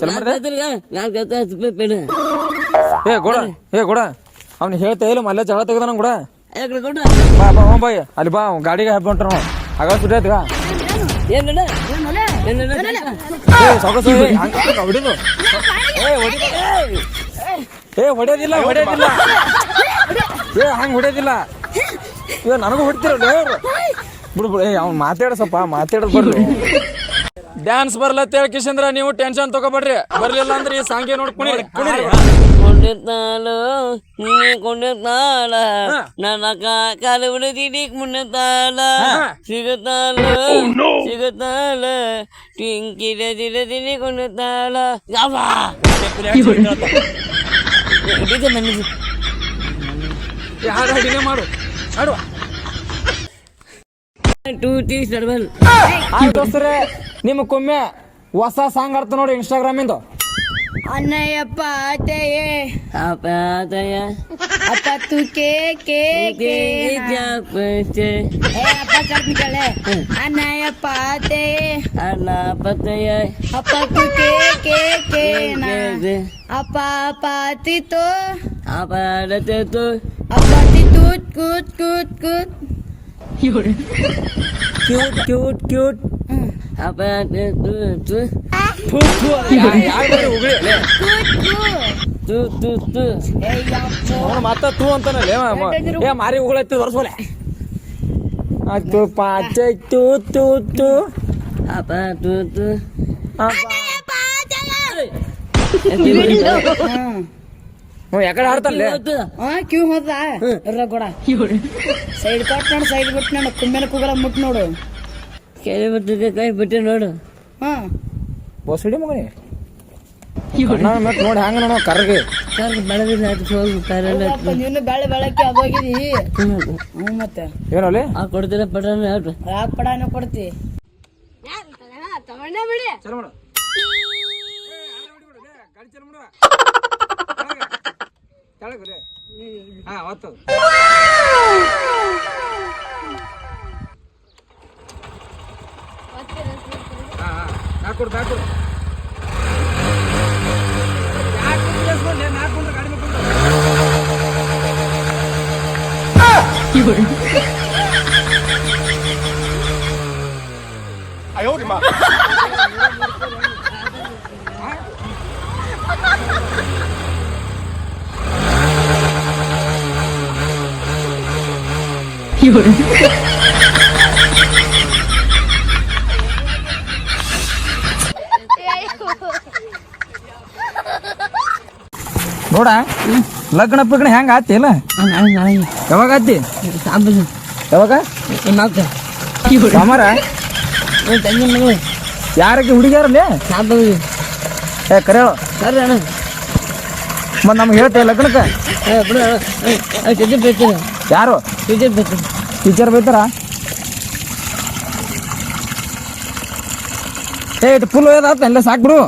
ಚಲೋ ಮಾಡಿದೆ? ಏ ಗೋಡ ಏ ಗೋಡ ಅವ್ನು ಹೇಳ್ತಾ ಇಲ್ಲ ಮಲ್ಲ ಜಗಳ ತೆಗ್ದ ನಂಗೆ ಕೂಡ. ಬಾ ಬಾಯ್ ಅಲ್ಲಿ ಬಾ ಅವ್ನ್ ಗಾಡಿಗೆ ಹಬ್ಬ ಹೊಂಟ್ರ ನಾವು ಆಗ ನಡ ಏ ಹೊಡೆಯೋದಿಲ್ಲ ಹೊಡೆಯೋದಿಲ್ಲ. ಏ ಹಂಗೆ ಹೊಡೆಯೋದಿಲ್ಲ. ಇವ ನನಗೂ ಹೊಡಿತಿರಲ್ಲ ಬಿಡ್ಬಿಡ ಬಿಡು ಬಿಡು ಏ ಅವ್ನು ಮಾತಾಡ ಸ್ವಲ್ಪ ಮಾತಾಡೋದು ಬರ್ಲಿ. ಡ್ಯಾನ್ಸ್ ಬರ್ಲತ್ತ ಕಿಶಂದ್ರ ನೀವು ಟೆನ್ಷನ್ ತಗೋಬೇಡ್ರಿ. ಬರ್ಲಿಲ್ಲ ಅಂದ್ರೆ ಈ ಸಾಂಗೆ ನೋಡಿ ಕುಣಿ ಕುಣಿರಿ. ನೀ ಕೊಂಡೆತ್ತಾಳ ನನ್ನ ಕಾಲು ಬಿಡದಿಡಿ ಸಿಗುತ್ತಾಳ ಸಿಗುತ್ತಾಳ ಕೊಂಡೆತ್ತಾಳ ಯಾವ ಮಾಡು. ಹಾಡು ಟೂ ತ್ರೀ ಆಯ್ತು ದೋಸ್ತರೇ ನಿಮ್ಮ ಕೊಮ್ಮೆ ಹೊಸ ಸಾಂಗ್ ಆಡ್ತ ನೋಡಿ ಇನ್ಸ್ಟಾಗ್ರಾಮಿಂದು ಅಣ್ಣಯ್ಯಪ್ಪ ಆತೆಯೇ ಅಪಾದಯ ಅಪ್ಪ ತು ಕೇ ಕೇ ಕೇ ಜಾಪತೆ ಏ ಅಪ್ಪ ಕರ್ತೀನಿ ಕೇಳೆ ಅಣ್ಣಯ್ಯಪ್ಪ ಆತೆಯೇ ಅನಾಪತಯ ಅಪ್ಪ ತು ಕೇ ಕೇ ಕೇ ಅಪ್ಪ ಅಪ್ಪ ಅಪ್ಪ ತಿ ತೋ ಅಪಾದತೆ ಅಪ್ಪ ತಿ ತೂತ್ ಕೂತ್ ಕೂತ್ ಕೂತ್. ક્યુટ ક્યુટ ક્યુટ આપણે તું તું તું તું તું માતા તું અંતને લેવા એ મારી ઉગળે તું વરસો લે આ તું પાંચ તું તું તું આપણે તું તું આપણે પાંચ ಹ್ಞೂ ಯಾಕಡೆ ಹಾ ಕ್ಯೂ ಹೋದ. ಸೈಡ್ ಕೊಟ್ ನೋಡು ಸೈಡ್ ಬಿಟ್ಟು ನೋಡು ಕುಮ್ಮೆನ ಕೂಗಲ ಮುಟ್ ನೋಡು. ಕೆರೆ ಬಿಟ್ಟಿದ್ದೆ ಕೈ ಬಿಟ್ಟೆ ನೋಡು. ಹಾ. ಬಸಡಿ ಮಗನಿ? ಮೆಟ್ ನೋಡಿ ಹ್ಯಾಂಗ ನೋಡೋ ಕರ್ಗೆ. ಕರ್ ಬೆಳೆದಿಲ್ಲ ಅದು ಹೋಗು ಕರೆಲ್ಲ ಅಪ್ಪ ನೀನು ಬೆಳೆ ಬೆಳಕ್ಕೆ ಅದೋಗಿದಿ ಹ್ಞೂ ಮತ್ತೆ. ಏನೋಲೆ ಆ ಕೊಡ್ತೀರ ಪಟ್ಟಾನ ಹೇಳ್ರಿ ಯಾಕೆ ಪಡಾನ ಕೊಡ್ತಿ? ಚಲ ಮಾಡು. ಹಾ ಒತ್ತು ಹಾ ಹಾ. ನಾಲ್ಕು ನಾಲ್ಕು ನಾಲ್ಕು ಗಾಡಿ ಮಾಡ್ಕೊಂಡು ನೋಡ ಲಗ್ನ ಪಗ್ನ ಹೆಂಗ ಆತಿ ಇಲ್ಲ ನಾಳೆ ನಾಳೆ. ಯಾವಾಗ ಆತಿ? ಸಾಂಬದು ಯಾವಾಗ? ನಾಲ್ಕು ಸೋಮಾರ ತಂಗಿ ಮಗಳು. ಯಾರಕ್ಕೆ ಹುಡುಗಿಯಾರಲ್ಲೇ? ಸಾಂಬದು ಏ ಕರೆಯೋ ಸರಿ ಅಣ್ಣ. ಮತ್ ನಮ್ಗೆ ಹೇಳ್ತೇ ಲಗ್ನಕ್ಕೆ. ಏ, ಬಿಡು ಅಣ್ಣ ಟೀಚರ್ ಬೇಕು ಯಾರು? ಟೀಚರ್ ಬೇಕು ಟೀಚರ್ ಬೈತಾರ ಏ ಇದು ಫುಲ್ ಒಯ್ದಾತ ಎಲ್ಲ ಸಾಕ್ ಬಿಡು.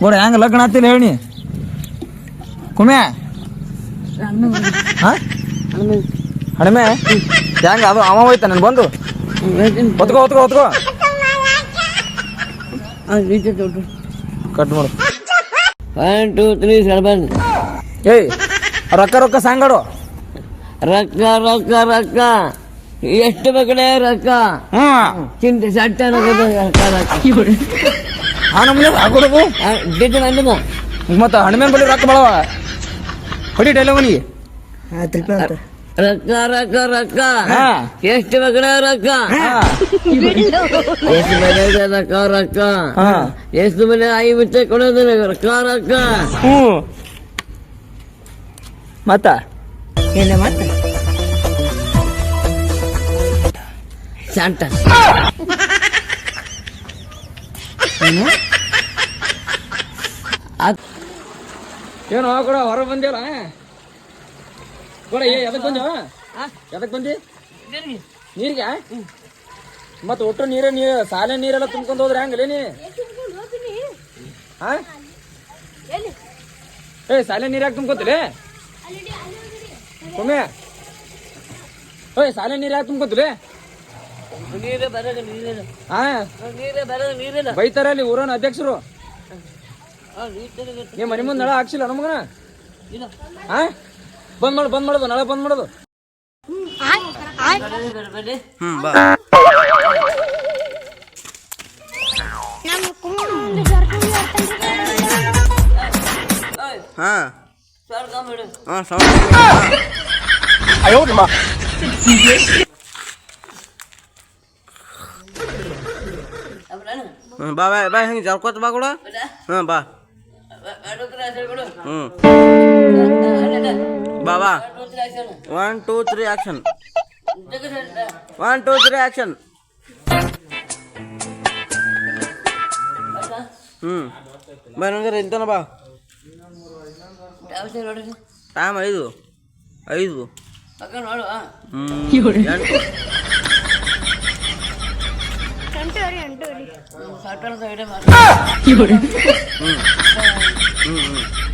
ಹ್ಯಾಂಗ ಹೆಂಗ ಲಗ್ನ ಆತಿಲ್ಲ ಹೇಳಿ ಕುಮೆ ಹಣಮೆ? ಹೆಂಗ ಅದು ಅವ ಹೋಯ್ತ ನನ್ ಬಂದು? ಹೊತ್ಕೋ ಹೊತ್ಕೋ ಹೊತ್ಕೋ. ಕಟ್ ಮಾಡು. ಒನ್ ಟೂ ತ್ರೀ ಸೆವೆನ್ ಏಯ್ ರೊಕ್ಕ ರೊಕ್ಕ ಸಾಂಗಾಡು ರೊಕ್ಕ ರೊಕ್ಕ ರೊಕ್ಕ ಎಷ್ಟು ಬೇಕಡೆ ರೊಕ್ಕ ಹ್ಮ್ ಚಿಂತೆ ಸಟ್ಟ ಅನ್ನೋದು ರೊಕ್ಕ ರೊಕ್ಕ ಆ ನಮ್ಗೆ ಮತ್ತ ಹಣಮೆ ಬಳಿ ರೊಕ್ಕ ಬಳವ? ಹೊಡಿ ಡೈಲಾಗನಿಗೆ ರೊಕ್ಕ ರೊಕ್ಕ ರೊಕ್ಕ ಹಾ. ಎಷ್ಟು ಬೇಕಡೆ ರೊಕ್ಕ ಹಾ. ಎಷ್ಟು ಬೆಲೆ ರೊಕ್ಕ ರೊಕ್ಕ ಹಾ. ಎಷ್ಟು ಮನೆ ಐ ಮುಚ್ಚೆ ಕೊಡೋದು ರೊಕ್ಕ ರೊಕ್ಕ ಹ್ಞೂ ಮತ್ತ? ಏನ ಮತ್ತೆ? ಸಂಟ ಏನು? ಕೂಡ ಹೊರ ಬಂದಿಲ್ಲ ಕೂಡ ಎದಕ್ ಬಂದ ಎದಕ್ ಬಂದಿ? ನೀರಿಗೆ. ಮತ್ತೆ ಒಟ್ಟು ನೀರ ನೀರು ಸಾಲೆ ನೀರೆಲ್ಲ ತುಂಬ್ಕೊಂಡು ಹೋದ್ರೆ ಹಂಗಲೇ ನೀ ಹಾ ಏ ಸಾಲೆ ನೀರ್ ಯಾಕೆ ಒಮ್ಮೆ. ಓಯ್ ಸಾಲೆ ನೀರು ಯಾಕೆ ತುಂಬ್ಕೊತಿಲೆ ನೀರೇ ಬರೋದು ನೀರಿಲ್ಲ ಹಾ ನೀರೇ ಬರೋದು ನೀರಿಲ್ಲ ಬೈತಾರೆ ಅಲ್ಲಿ ಊರನ ಅಧ್ಯಕ್ಷರು. ನೀರ್ ನೀ ಮನೆ ಮುಂದೆ ನಳ ಹಾಕ್ಸಿಲ್ಲ ನಮಗನ? ಹಾ ಬಂದ್ ಮಾಡು ಬಂದ್ ಮಾಡೋದು ನಳ ಬಂದ್ ಮಾಡೋದು. ಹ್ಮ್ ಬಾ. ಹಾ. ಹಾ ಹ್ಮ್ ಬಾ ಬಾ ಬಾ ಹಿಂಗೆ ಜರ್ಕೋತ ಬಾ ಕೂಡ ಹಾಂ ಬಾ ಹ್ಞೂ ಬಾಬಾ ಬಾ ಬಾ one two three action one two three action ಹ್ಞೂ ಬಾ ನಂಗೆ ಇಂತನ ಬಾ ಟೈಮ್ ಐದು. ಐದು. ಪಕ್ಕ ನೋಡು ಆ. ಹ್ಞೂ ಎಂಟು ಎಂಟೂವರೆ ಎಂಟೂವರೆ ಸೈಡೆ ಮಾಡು ಹ್ಞೂ ಹ್ಞೂ